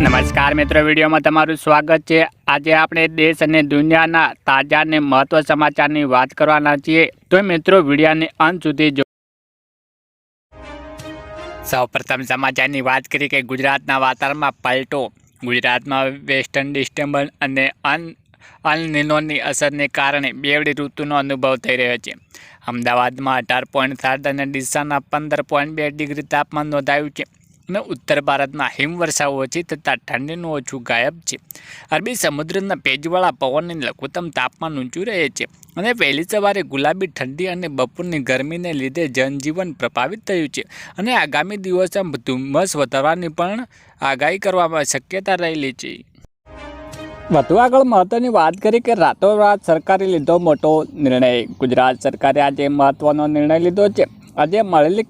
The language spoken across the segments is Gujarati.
નમસ્કાર મિત્રો, વિડીયોમાં તમારું સ્વાગત છે. આજે આપણે દેશ અને દુનિયાના તાજા અને મહત્વ સમાચારની વાત કરવાના છીએ. તો મિત્રો, વિડીયાને અંત સુધી જો સૌપ્રથમ સમાચારની વાત કરી કે ગુજરાતના વાતાવરણમાં પલટો. ગુજરાતમાં વેસ્ટર્ન ડિસ્ટર્બન્સ અને અન અલનિનોની અસરને કારણે બેવડી ઋતુનો અનુભવ થઈ રહ્યો છે. અમદાવાદમાં અઢાર પોઈન્ટ સાત અને ડીસાના પંદર પોઈન્ટ બે ડિગ્રી તાપમાન નોંધાયું છે. અને ઉત્તર ભારતમાં હિમવર્ષા ઓછી થતાં ઠંડીનું ઓછું ગાયબ છે. અરબી સમુદ્રના ભેજવાળા પવનની લઘુત્તમ તાપમાન ઊંચું રહે છે અને વહેલી સવારે ગુલાબી ઠંડી અને બપોરની ગરમીને લીધે જનજીવન પ્રભાવિત થયું છે અને આગામી દિવસોમાં ધુમ્મસ વધારવાની પણ આગાહી કરવામાં શક્યતા રહેલી છે. વધુ આગળ મહત્વની વાત કરી કે રાતોરાત સરકારે લીધો મોટો નિર્ણય. ગુજરાત સરકારે આજે મહત્વનો નિર્ણય લીધો છે. આજે મળેલી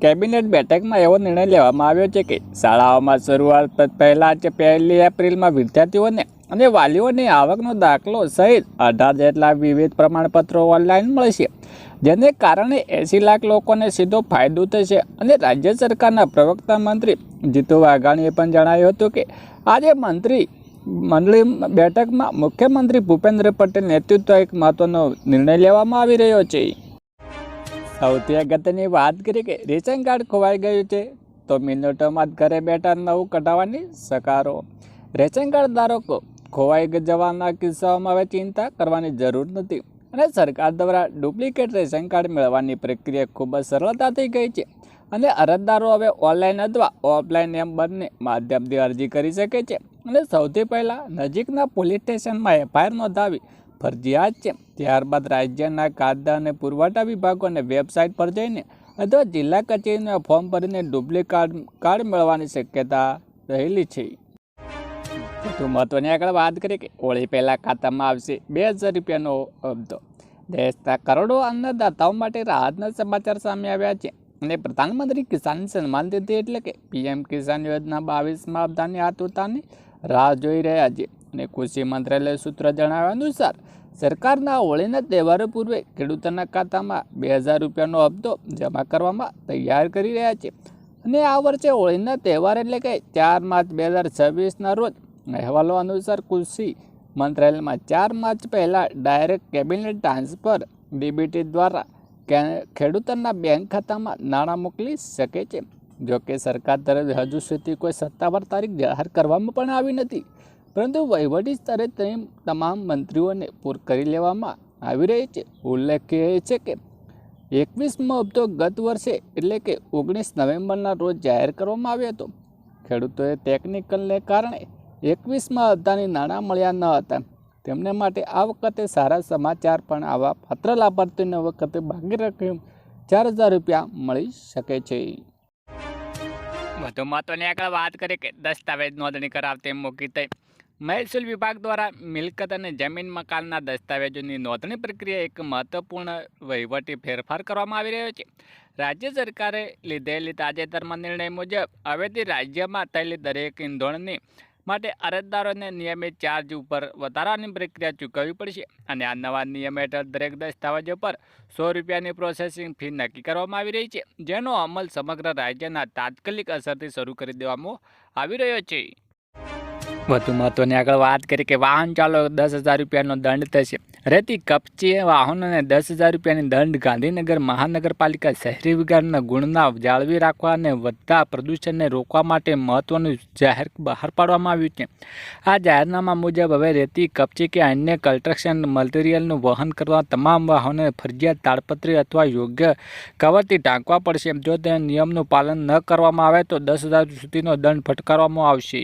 કેબિનેટ બેઠકમાં એવો નિર્ણય લેવામાં આવ્યો છે કે શાળાઓમાં શરૂઆત પહેલાં જ પહેલી એપ્રિલમાં વિદ્યાર્થીઓને અને વાલીઓની આવકનો દાખલો સહિત અઢાર જેટલા વિવિધ પ્રમાણપત્રો ઓનલાઈન મળશે જેને કારણે એંસી લાખ લોકોને સીધો ફાયદો થશે અને રાજ્ય સરકારના પ્રવક્તા મંત્રી જીતુ વાઘાણીએ પણ જણાવ્યું હતું કે આજે મંત્રી, મંડળી બેઠકમાં મુખ્યમંત્રી ભૂપેન્દ્ર પટેલ નેતૃત્વ એક મહત્વનો નિર્ણય લેવામાં આવી રહ્યો છે. સૌથી અગત્યની વાત કરી કે રેશન કાર્ડ ખોવાઈ ગયું છે, તો મિનિટોમાં જ ઘરે બેઠા નવું કઢાવવાની સકારો. રેશન કાર્ડ ધારકો, ખોવાઈ જવાના કિસ્સાઓમાં હવે ચિંતા કરવાની જરૂર નથી અને સરકાર દ્વારા ડુપ્લિકેટ રેશન કાર્ડ મેળવવાની પ્રક્રિયા ખૂબ જ સરળતાથી ગઈ છે અને અરજદારો હવે ઓનલાઈન અથવા ઓફલાઈન એમ બંને માધ્યમથી અરજી કરી શકે છે અને સૌથી પહેલાં નજીકના પોલીસ સ્ટેશનમાં એફઆઈઆર નોંધાવી ફરજિયાત છે. ત્યારબાદ રાજ્યના કાયદા અને પુરવઠા વિભાગોને વેબસાઇટ પર જઈને અથવા જિલ્લા કચેરીના ફોર્મ ભરીને ડુપ્લિકેટ કાર્ડ મેળવવાની શક્યતા રહેલી છે. વધુ મહત્વની આગળ વાત કરીએ કે હોળી પહેલાં ખાતામાં આવશે બે હજાર રૂપિયાનો હપ્તો. દેશના કરોડો અન્નદાતાઓ માટે રાહતના સમાચાર સામે આવ્યા છે. અને પ્રધાનમંત્રી કિસાન સન્માન નિધિ એટલે કે પીએમ કિસાન યોજના બાવીસમાં હપ્તાની આતુરતાની રાહ જોઈ રહ્યા છે. અને કૃષિ મંત્રાલય સૂત્ર જણાવ્યા અનુસાર, સરકારના હોળીના તહેવારો પૂર્વે ખેડૂતોના ખાતામાં બે હજાર રૂપિયાનો હપ્તો જમા કરવામાં તૈયાર કરી રહ્યા છે. અને આ વર્ષે હોળીના તહેવાર એટલે કે ચાર માર્ચ બે હજાર છવ્વીસના રોજ અહેવાલો અનુસાર કૃષિ મંત્રાલયમાં ચાર માર્ચ પહેલાં ડાયરેક્ટ કેબિનેટ ટ્રાન્સફર ડીબીટી દ્વારા ખેડૂતોના બેંક ખાતામાં નાણાં મોકલી શકે છે. જોકે સરકાર તરફ હજુ સુધી કોઈ સત્તાવાર તારીખ જાહેર કરવામાં પણ આવી નથી. પરંતુ વહીવટી સ્તરે તમામ મંત્રીઓને પૂર કરી લેવામાં આવી રહી છે. ઉલ્લેખનીય છે કે એકવીસમો હપ્તો ગત વર્ષે એટલે કે ઓગણીસ નવેમ્બરના રોજ જાહેર કરવામાં આવ્યો હતો. ખેડૂતોએ ટેકનિકલને કારણે એકવીસમાં હપ્તાની નાણાં મળ્યા ન હતા. તેમને માટે આ વખતે સારા સમાચાર પણ આવા પાત્ર લાભાર્થીને વખતે બાકી રકમ ચાર હજાર રૂપિયા મળી શકે છે. વધુ મહત્વની આગળ વાત કરીએ કે દસ્તાવેજ નોંધણી કરાવતી મૂકી થઈ મહેસૂલ વિભાગ દ્વારા મિલકત અને જમીન મકાનના દસ્તાવેજોની નોંધણી પ્રક્રિયા એક મહત્વપૂર્ણ વહીવટી ફેરફાર કરવામાં આવી રહ્યો છે. રાજ્ય સરકારે લીધેલી તાજેતરમાં નિર્ણય મુજબ હવેથી રાજ્યમાં થયેલી દરેક ઇંધણની માટે અરજદારોને નિયમિત ચાર્જ ઉપર વધારાની પ્રક્રિયા ચૂકવવી પડશે અને આ નવા નિયમ હેઠળ દરેક દસ્તાવેજો પર સો રૂપિયાની પ્રોસેસિંગ ફી નક્કી કરવામાં આવી રહી છે, જેનો અમલ સમગ્ર રાજ્યના તાત્કાલિક અસરથી શરૂ કરી દેવામાં આવી રહ્યો છે. વધુ મહત્વની આગળ વાત કરી કે વાહન ચાલો દસ હજાર રૂપિયાનો દંડ થશે. રેતી કપચી વાહનોને દસ હજાર રૂપિયાની દંડ ગાંધીનગર મહાનગરપાલિકા શહેરી વિકાસના ગુણના જાળવી રાખવા અને વધતા પ્રદૂષણને રોકવા માટે મહત્વનું જાહેર બહાર પાડવામાં આવ્યું છે. આ જાહેરનામા મુજબ હવે રેતી, કપચી કે અન્ય કન્સ્ટ્રક્શન મટીરિયલનું વહન કરવા તમામ વાહનોને ફરજિયાત તાડપત્રી અથવા યોગ્ય કવરથી ટાંકવા પડશે. જો તે નિયમનું પાલન ન કરવામાં આવે તો દસ હજાર સુધીનો દંડ ફટકારવામાં આવશે.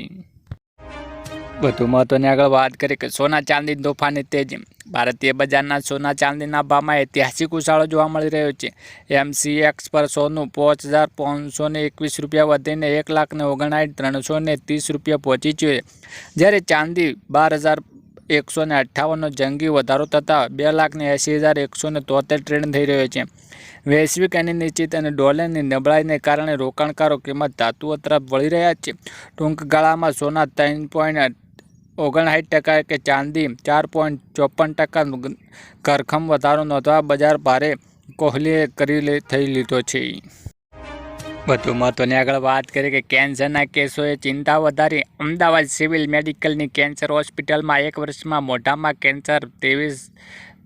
વધુ મહત્વની આગળ વાત કરીએ કે સોના ચાંદી તોફાની તેજી ભારતીય બજારના સોના ચાંદીના ભાવમાં ઐતિહાસિક ઉછાળો જોવા મળી રહ્યો છે. એમસીએક્સ પર સોનું પાંચ હજાર પાંચસો એકવીસ રૂપિયા વધીને એક લાખ ને ઓગણસાઠ ત્રણસો ત્રીસ રૂપિયા પહોંચી છે. જ્યારે ચાંદી બાર હજાર એકસો ને અઠ્ઠાવનનો જંગી વધારો થતાં બે લાખ ને એંસી હજાર એકસો ને તોતેર ટ્રેડ થઈ રહ્યો છે. વૈશ્વિક અનિશ્ચિત અને ડોલરની નબળાઈને કારણે રોકાણકારો કિંમત ધાતુઓ તરફ વળી રહ્યા છે. ટૂંક ગાળામાં સોના ત્રણ પોઈન્ટ ઓગણસાઠ ટકા કે ચાંદી ચાર પોઈન્ટ ચોપન ટકા ઘરખમ વધારો નોંધવા બજાર ભારે કોહલીએ કરી થઈ લીધો છે. વધુ મહત્વની આગળ વાત કરીએ કે કેન્સરના કેસોએ ચિંતા વધારી. અમદાવાદ સિવિલ મેડિકલની કેન્સર હોસ્પિટલમાં એક વર્ષમાં મોઢામાં કેન્સર ત્રેવીસ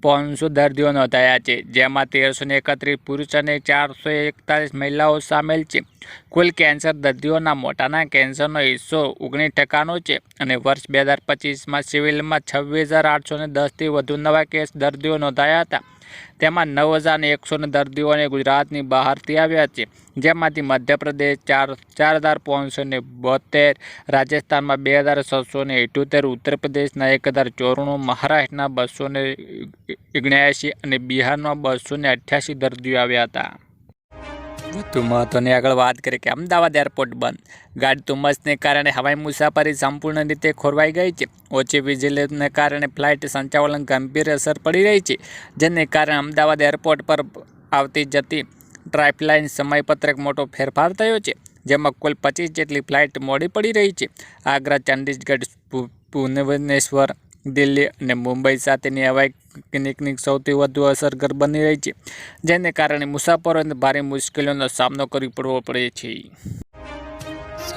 પાંચસો દર્દીઓ નોંધાયા છે, જેમાં તેરસો ને એકત્રીસ પુરુષ અને ચારસો એકતાલીસ મહિલાઓ સામેલ છે. કુલ કેન્સર દર્દીઓના મોટાના કેન્સરનો હિસ્સો ઓગણીસ ટકાનો છે અને વર્ષ બે હજાર પચીસમાં સિવિલમાં છવ્વીસ હજાર આઠસો ને દસથી વધુ નવા કેસ દર્દીઓ નોંધાયા હતા. તેમાં નવ હજાર એકસો દર્દીઓને ગુજરાતની બહારથી આવ્યા છે જેમાંથી મધ્યપ્રદેશ ચાર ચાર હજાર પાંચસો ને રાજસ્થાનમાં બે હજાર છસો ને ઇઠોતેર ઉત્તર પ્રદેશના એક હજાર ચોરાણું મહારાષ્ટ્રના બસો ને અને બિહારમાં બસો ને દર્દીઓ આવ્યા હતા વધુ મહત્વની આગળ વાત કરીએ કે અમદાવાદ એરપોર્ટ બંધ. ગાઢ ધુમ્મસને કારણે હવાઈ મુસાફરી સંપૂર્ણ રીતે ખોરવાઈ ગઈ છે. ઓછી વીજળીને કારણે ફ્લાઇટ સંચાલન ગંભીર અસર પડી રહી છે, જેને કારણે અમદાવાદ એરપોર્ટ પર આવતી જતી ટ્રાઇપલાઇન સમયપત્રક મોટો ફેરફાર થયો છે, જેમાં કુલ પચીસ જેટલી ફ્લાઇટ મોડી પડી રહી છે. આગ્રા, ચંદીગઢ ભુવનેશ્વર દિલ્હી અને મુંબઈ સાથેની હવાઈ ક્લિનિકની સૌથી વધુ અસરગર બની રહી છે, જેને કારણે મુસાફરોને ભારે મુશ્કેલીઓનો સામનો કરવો પડે છે.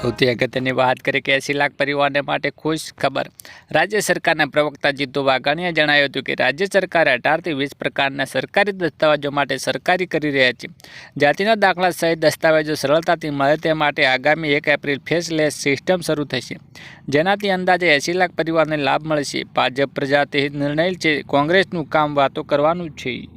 સૌથી અગત્યની વાત કરીએ કે એંસી લાખ પરિવારને માટે ખુશ ખબર. રાજ્ય સરકારના પ્રવક્તા જીતુ વાઘાણીએ જણાવ્યું હતું કે રાજ્ય સરકારે અઢારથી વીસ પ્રકારના સરકારી દસ્તાવેજો માટે સરકારી કરી રહ્યા છે. જાતિના દાખલા સહિત દસ્તાવેજો સરળતાથી મળે તે માટે આગામી એક એપ્રિલ ફેસલેસ સિસ્ટમ શરૂ થશે. જેનાથી અંદાજે એંસી લાખ પરિવારને લાભ મળશે. ભાજપ પ્રજાતિ નિર્ણય છે. કોંગ્રેસનું કામ વાતો કરવાનું છે.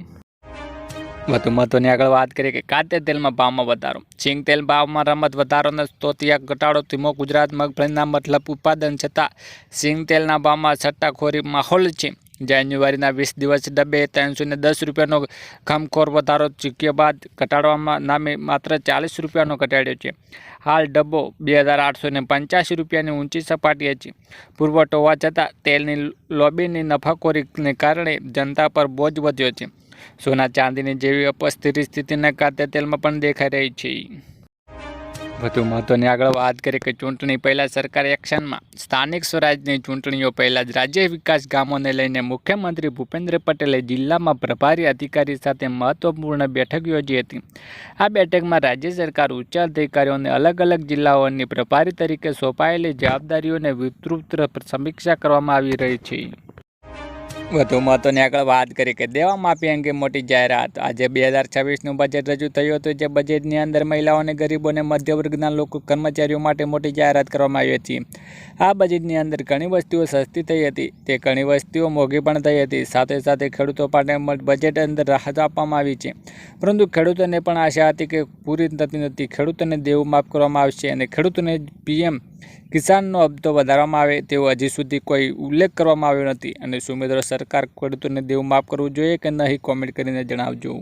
વધુ મહત્વની આગળ વાત કરીએ કે કાતે તેલમાં ભાવમાં વધારો. સિંગ તેલ ભાવમાં રમત વધારોનો તોતિયા ઘટાડો ધીમો ગુજરાત મગફળીના મતલબ ઉત્પાદન છતાં સિંગ તેલના ભાવમાં સટ્ટાખોરી માહોલ છે. જાન્યુઆરીના વીસ દિવસ ડબ્બે ત્રણસો ને દસ રૂપિયાનો ખમખોર વધારો ચૂક્યા બાદ ઘટાડવામાં નામે માત્ર ચાલીસ રૂપિયાનો ઘટાડ્યો છે. હાલ ડબ્બો બે હજાર આઠસો ને પંચ્યાસી રૂપિયાની ઊંચી સપાટીએ છે. પુરવઠો હોવા છતાં તેલની લોબીની નફાખોરીને કારણે જનતા પર બોજ વધ્યો છે. સોના ચાંદીની જેવી અપસ્થિર સ્થિતિના કાતે તેલમાં પણ દેખાઈ રહી છે. વધુ મહત્વની આગળ વાત કરીએ કે ચૂંટણી પહેલાં સરકાર એક્શનમાં સ્થાનિક સ્વરાજની ચૂંટણીઓ પહેલાં જ રાજ્ય વિકાસ ગામોને લઈને મુખ્યમંત્રી ભૂપેન્દ્ર પટેલે જિલ્લામાં પ્રભારી અધિકારી સાથે મહત્વપૂર્ણ બેઠક યોજી હતી. આ બેઠકમાં રાજ્ય સરકાર ઉચ્ચ અધિકારીઓને અલગ અલગ જિલ્લાઓની પ્રભારી તરીકે સોંપાયેલી જવાબદારીઓને વિસ્તૃત સમીક્ષા કરવામાં આવી રહી છે. વધુ મહત્વની આગળ વાત કરી કે દેવા માફી અંગે મોટી જાહેરાત. આજે બે હજાર છવ્વીસનું બજેટ રજૂ થયું હતું જે બજેટની અંદર મહિલાઓને, ગરીબો અને મધ્ય લોકો, કર્મચારીઓ માટે મોટી જાહેરાત કરવામાં આવી હતી. આ બજેટની અંદર ઘણી વસ્તુઓ સસ્તી થઈ હતી. તે ઘણી વસ્તુઓ મોંઘી પણ થઈ હતી. સાથે સાથે ખેડૂતો માટે બજેટ અંદર રાહત આપવામાં આવી છે. પરંતુ ખેડૂતોને પણ આશા હતી કે પૂરી થતી નથી. ખેડૂતોને દેવું માફ કરવામાં આવશે અને ખેડૂતોને પીએમ કિસાનનો હપ્તો વધારવામાં આવે તેવો હજી સુધી કોઈ ઉલ્લેખ કરવામાં આવ્યો નથી અને શું સરકાર ખેડૂતોને દેવું માફ કરવું જોઈએ કે નહીં કોમેન્ટ કરીને જણાવજો.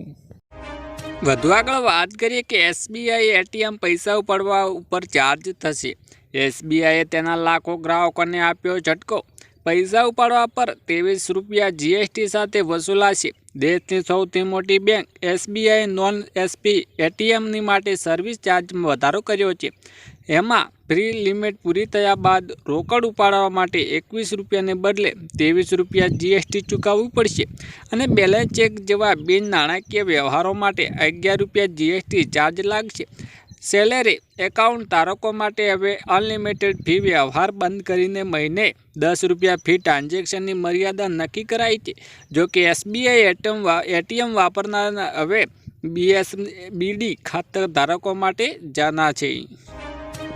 વધુ આગળ વાત કરીએ કે એસબીઆઈ એટીએમ પૈસા ઉપાડવા ઉપર ચાર્જ થશે. એસબીઆઈએ તેના લાખો ગ્રાહકોને આપ્યો ઝટકો. પૈસા ઉપાડવા પર ત્રેવીસ રૂપિયા જીએસટી સાથે વસૂલાશે. દેશની સૌથી મોટી બેંક એસબીઆઈ નોન એસપી એટીએમની માટે સર્વિસ ચાર્જમાં વધારો કર્યો છે. એમાં ફ્રી લિમિટ પૂરી થયા બાદ રોકડ ઉપાડવા માટે એકવીસ રૂપિયાને બદલે ત્રેવીસ રૂપિયા જીએસટી ચૂકવવું પડશે અને બેલેન્સ ચેક જેવા બિન નાણાકીય વ્યવહારો માટે અગિયાર રૂપિયા જીએસટી ચાર્જ લાગશે. સેલેરી એકાઉન્ટ ધારકો માટે હવે અનલિમિટેડ ફી વ્યવહાર બંધ કરીને મહિને દસ રૂપિયા ફી ટ્રાન્ઝેક્શનની મર્યાદા નક્કી કરાઈ છે. જો કે એસબીઆઈ એટીએમ એટીએમ વાપરનારના હવે બીએસ બીડી ખાતર ધારકો માટે જાના છે.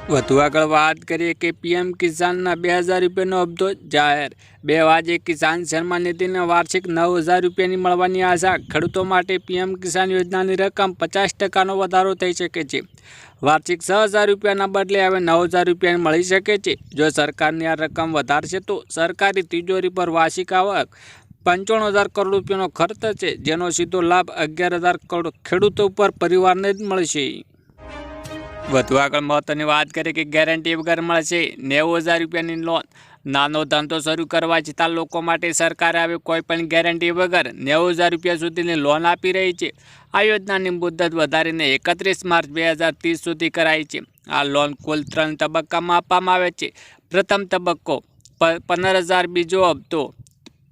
વધુ આગળ વાત કરીએ કે પીએમ કિસાનના બે હજાર રૂપિયાનો હપ્તો જાહેર. બે વાજે કિસાન સન્માન નિધિને વાર્ષિક નવ હજાર રૂપિયાની મળવાની આશા. ખેડૂતો માટે પીએમ કિસાન યોજનાની રકમ પચાસ ટકાનો વધારો થઈ શકે છે. વાર્ષિક છ હજાર રૂપિયાના બદલે હવે નવ હજાર રૂપિયા મળી શકે છે. જો સરકારની આ રકમ વધારશે તો સરકારી તિજોરી પર વાર્ષિક આવક પંચાણું હજાર કરોડ રૂપિયાનો ખર્ચ છે જેનો સીધો લાભ અગિયાર હજાર કરોડ ખેડૂતો પર પરિવારને જ મળશે. વધુ આગળ મહત્વની વાત કરીએ કે ગેરંટી વગર મળશે. નેવું હજાર રૂપિયાની લોન નાનો ધંધો શરૂ કરવા છતાં લોકો માટે સરકારે હવે કોઈપણ ગેરંટી વગર નેવું હજાર રૂપિયા સુધીની લોન આપી રહી છે. આ યોજનાની મુદત વધારીને એકત્રીસ માર્ચ બે હજાર ત્રીસ સુધી કરાઈ છે. આ લોન કુલ ત્રણ તબક્કામાં આપવામાં આવે છે. પ્રથમ તબક્કો પંદર હજાર બીજો હપ્તો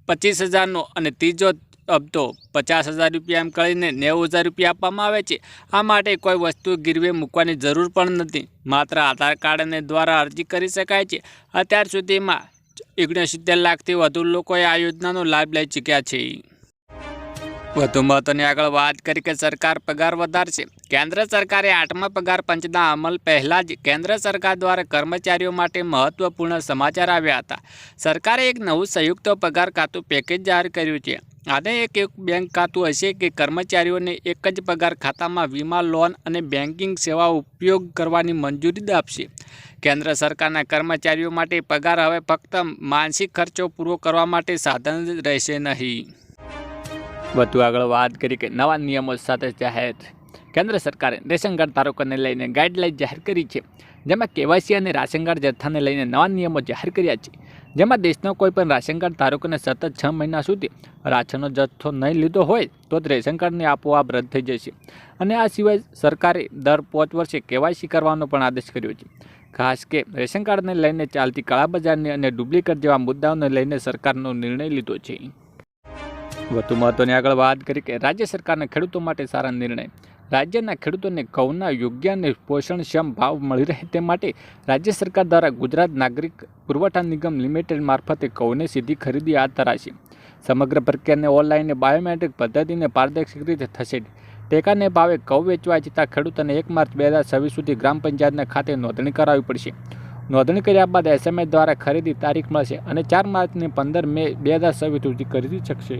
પચીસ હજારનો અને ત્રીજો હપ્તો પચાસ હજાર રૂપિયા એમ કરીને નેવું હજાર રૂપિયા આપવામાં આવે છે. આ માટે કોઈ વસ્તુ ગીરવે મૂકવાની જરૂર પણ નથી. માત્ર આધાર કાર્ડને દ્વારા અરજી કરી શકાય છે. અત્યાર સુધીમાં ઓગણસિત્તેર લાખથી વધુ લોકોએ આ યોજનાનો લાભ લઈ ચૂક્યા છે. વધુ મહત્વની આગળ વાત કરી કે સરકાર પગાર વધારશે. કેન્દ્ર સરકારે આઠમા પગાર પંચના અમલ પહેલાં જ કેન્દ્ર સરકાર દ્વારા કર્મચારીઓ માટે મહત્વપૂર્ણ સમાચાર આવ્યા હતા. સરકારે એક નવું સંયુક્ત પગાર ખાતું પેકેજ જાહેર કર્યું છે. આને એક એક બેંક ખાતું હશે કે કર્મચારીઓને એક જ પગાર ખાતામાં વીમા લોન અને બેન્કિંગ સેવા ઉપયોગ કરવાની મંજૂરી આપશે. કેન્દ્ર સરકારના કર્મચારીઓ માટે પગાર હવે ફક્ત માનસિક ખર્ચો પૂરો કરવા માટે સાધન રહેશે નહીં. વધુ આગળ વાત કરી કે નવા નિયમો સાથે જાહેર. કેન્દ્ર સરકારે રેશન કાર્ડ ધારકોને લઈને ગાઈડલાઇન જાહેર કરી છે. જેમાં કેવાયસી અને રાશન કાર્ડ જથ્થાને લઈને નવા નિયમો જાહેર કર્યા છે. જેમાં દેશનો કોઈપણ રાશન કાર્ડ ધારકોને સતત છ મહિના સુધી રાશનનો જથ્થો નહીં લીધો હોય તો જ રેશન કાર્ડને આપોઆપ રદ થઈ જશે. અને આ સિવાય સરકારે દર પાંચ વર્ષે કેવાયસી કરવાનો પણ આદેશ કર્યો છે. ખાસ કે રેશન કાર્ડને લઈને ચાલતી કાળાબજારની અને ડુપ્લિકેટ જેવા મુદ્દાઓને લઈને સરકારનો નિર્ણય લીધો છે. વધુ મહત્વની આગળ વાત કરી કે રાજ્ય સરકારના ખેડૂતો માટે સારા નિર્ણય. રાજ્યના ખેડૂતોને ઘઉંના યોગ્ય અને પોષણક્ષમ ભાવ મળી રહે તે માટે રાજ્ય સરકાર દ્વારા ગુજરાત નાગરિક પુરવઠા નિગમ લિમિટેડ મારફતે ઘઉંની સીધી ખરીદી હાથ ધરાશે. સમગ્ર પ્રક્રિયાને ઓનલાઈન બાયોમેટ્રિક પદ્ધતિને પારદર્શક રીતે થશે. ટેકાને ભાવે ઘઉં વેચવા જતા ખેડૂતોને એક માર્ચ બે હજાર છવ્વીસ સુધી ગ્રામ પંચાયતના ખાતે નોંધણી કરાવવી પડશે. નોંધણી કર્યા બાદ એસએમએસ દ્વારા ખરીદી તારીખ મળશે અને ચાર માર્ચને પંદર મે બે હજાર છવ્વીસ સુધી ખરીદી શકશે.